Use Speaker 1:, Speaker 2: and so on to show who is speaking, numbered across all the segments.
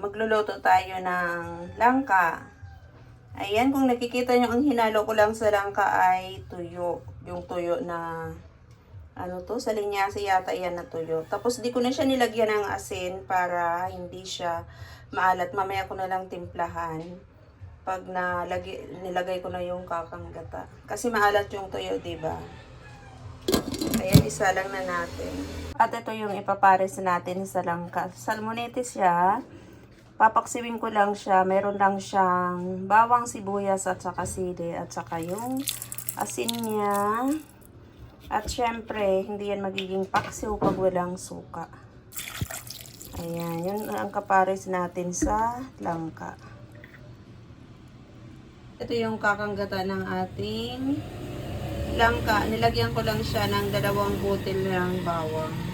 Speaker 1: magluluto tayo ng langka. Ayan, kung nakikita nyo, ang hinalo ko lang sa langka ay tuyo. Yung tuyo na, ano to, sa linyasi yata yan na tuyo. Tapos di ko na siya nilagyan ng asin para hindi siya maalat. Mamaya ko na lang timplahan pag nalagi, nilagay ko na yung kakanggata. Kasi maalat yung tuyo, ba? Kaya isa lang na natin. At ito yung ipapares natin sa langka. Salmonitis siya. Papaksiwin ko lang siya. Meron lang siyang bawang sibuyas at saka sili at saka yung asin niya. At syempre, hindi yan magiging paksiw pag walang suka. Ayan, yun ang kapares natin sa langka. Ito yung kakanggata ng ating langka. Nilagyan ko lang siya ng dalawang butil ng bawang.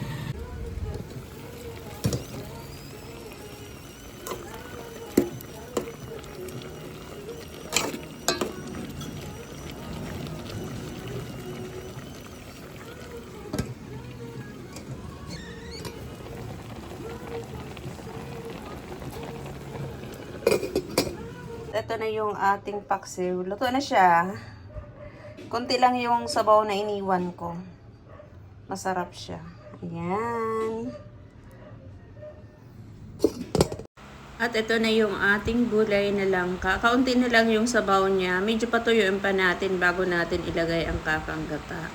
Speaker 1: Na yung ating paksiw. Luto na siya. Kunti lang yung sabaw na iniwan ko. Masarap siya. Ayan. At ito na yung ating gulay na langka. Kaunti na lang yung sabaw niya. Medyo patuyuin pa natin bago natin ilagay ang kakanggata.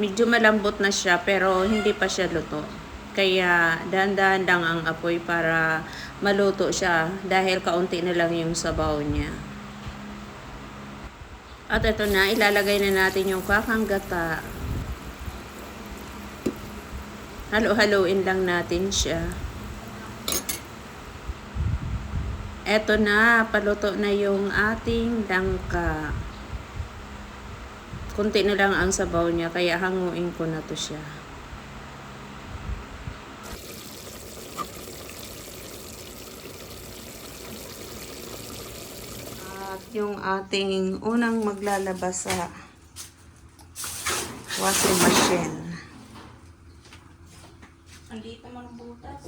Speaker 1: Medyo malambot na siya pero hindi pa siya luto. Kaya dahan-dahan lang ang apoy para maluto siya dahil kaunti na lang yung sabaw niya. At ito na, ilalagay na natin yung kakanggata. Halo-haloin lang natin siya. Eto na, paluto na yung ating langka. Kunti na lang ang sabaw niya, kaya hanguin ko na to siya. At yung ating unang maglalabas sa washing machine.
Speaker 2: Ang liit naman ng butas.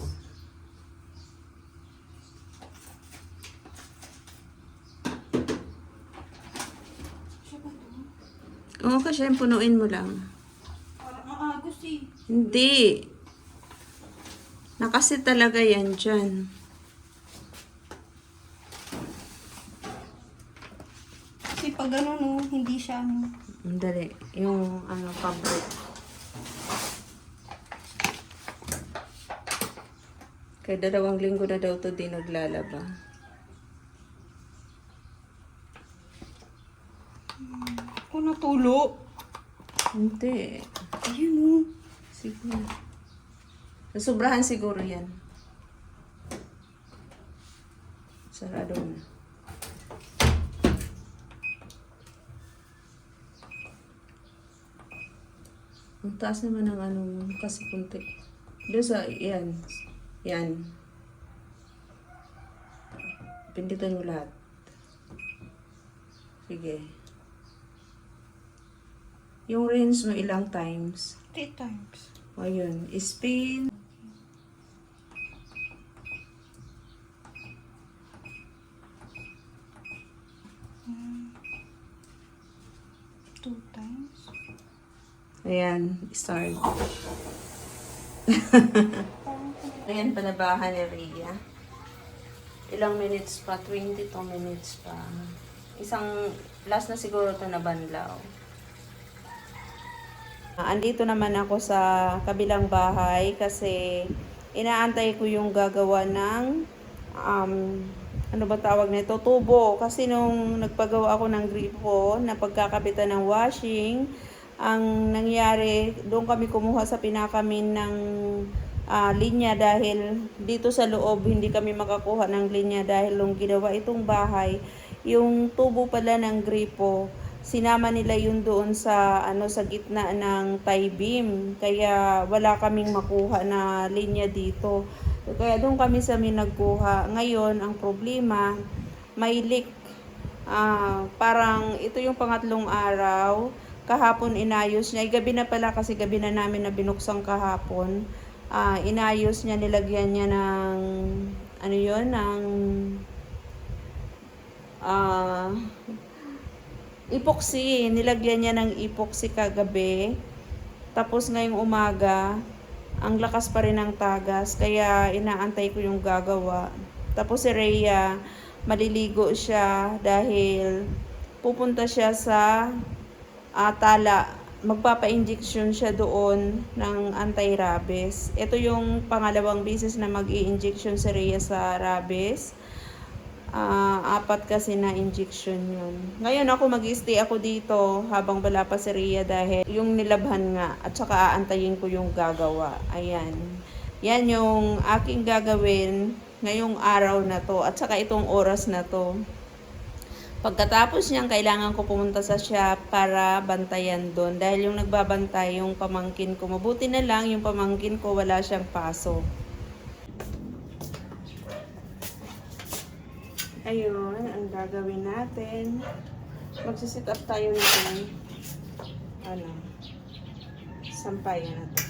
Speaker 2: Siya?
Speaker 1: Oo, kasi punuin mo lang.
Speaker 2: Parang ang agos eh.
Speaker 1: Hindi. Nakasit talaga yan dyan.
Speaker 2: Pag ano no, hindi siya ano.
Speaker 1: Dali. Yung ano, fabric. Kaya dalawang linggo na daw to di naglalaba.
Speaker 2: Ako natulo.
Speaker 1: Hindi.
Speaker 2: Ayun oh.
Speaker 1: Sige. Sobrahan siguro yan. Sarado na. Ang taas naman ng ano mo, kasi kunti. Doon sa, yan. Yan. Pinditan mo lahat. Sige. Yung rinse mo ilang times.
Speaker 2: Three times.
Speaker 1: O yun, spin.
Speaker 2: Two times.
Speaker 1: Ayan, start. Ayan, panabahan ni Rhea. Ilang minutes pa? 22 minutes pa. Isang, last na siguro to na banlaw. Ah, Andito naman ako sa kabilang bahay kasi inaantay ko yung gagawa ng um, ano ba tawag nito? Tubo. Kasi nung nagpagawa ako ng gripo na pagkakapitan ng washing, ang nangyari, doon kami kumuha sa pinakamin ng ah, linya dahil dito sa loob hindi kami makakuha ng linya dahil nung ginawa itong bahay, yung tubo pala ng gripo, sinama nila yun doon sa ano sa gitna ng tie beam. Kaya wala kaming makuha na linya dito. Kaya doon kami sa amin nagkuha. Ngayon ang problema may leak. Ah, parang ito yung pangatlong araw kahapon inayos niya Ay, gabi na pala kasi gabi na namin na binuksan kahapon Ah, inayos niya nilagyan niya ng ano yun, ng ah epoxy. Nilagyan niya ng epoxy kagabi. Tapos ngayong umaga, ang lakas pa rin ng tagas. Kaya inaantay ko yung gagawa. Tapos si Rhea, maliligo siya dahil pupunta siya sa ah, tala. Magpapa-injection siya doon ng anti-rabies. Ito yung pangalawang beses na mag injection si Rhea sa rabies. Ah, apat kasi na injection yun. Ngayon ako mag stay ako dito habang wala pa si Rhea dahil yung nilabhan nga at saka aantayin ko yung gagawa. Ayan. Yan yung aking gagawin ngayong araw na to at saka itong oras na to. Pagkatapos niyan, kailangan ko pumunta sa shop para bantayan doon. Dahil yung nagbabantay, yung pamangkin ko. Mabuti na lang, yung pamangkin ko wala siyang paso. Ayun, ang gagawin natin. Magsisit up tayo nito. Ano? Sampayan natin.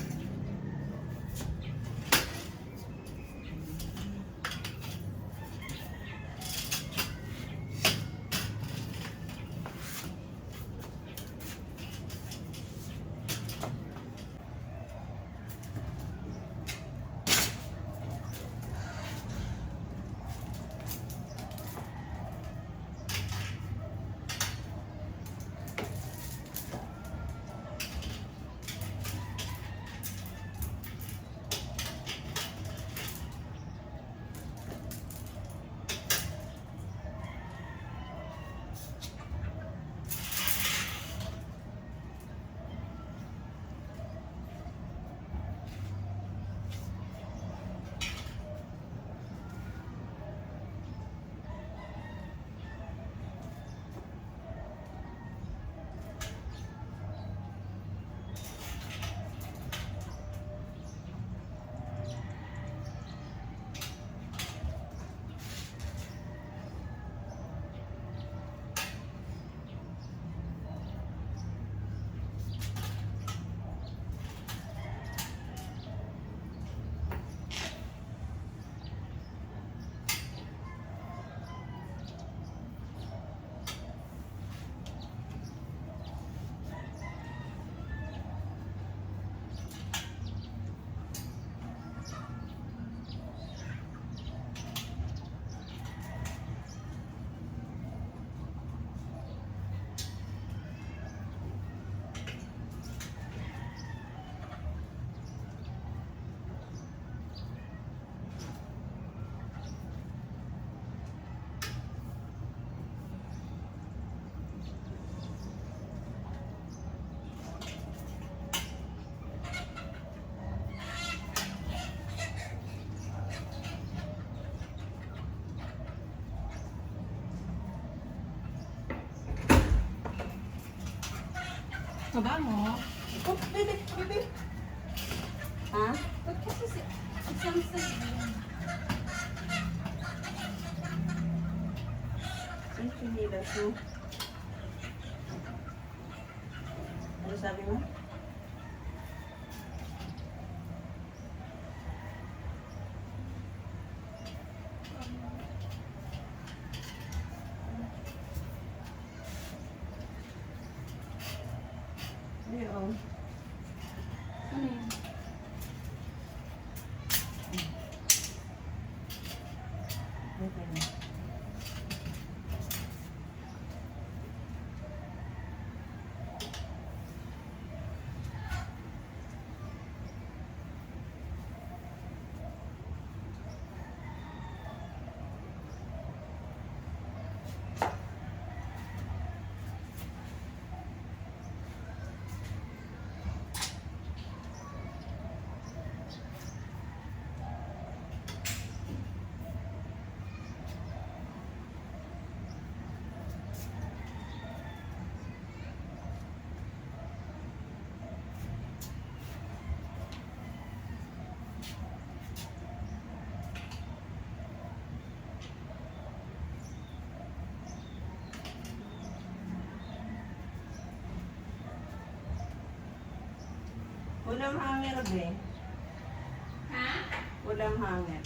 Speaker 2: Baba mo.
Speaker 1: Oh, baby, baby. Ha?
Speaker 2: Ba't kasi si... Isang sa...
Speaker 1: Ang sinilas mo. Ano sabi mo? Ayun.
Speaker 2: Ano
Speaker 1: Ulam hanger be.
Speaker 2: Ha?
Speaker 1: Ulam hanger.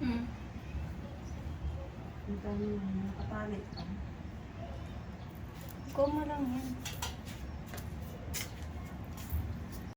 Speaker 2: Hmm.
Speaker 1: Ang dami, nakapalit pa. Oh.
Speaker 2: Goma lang yan.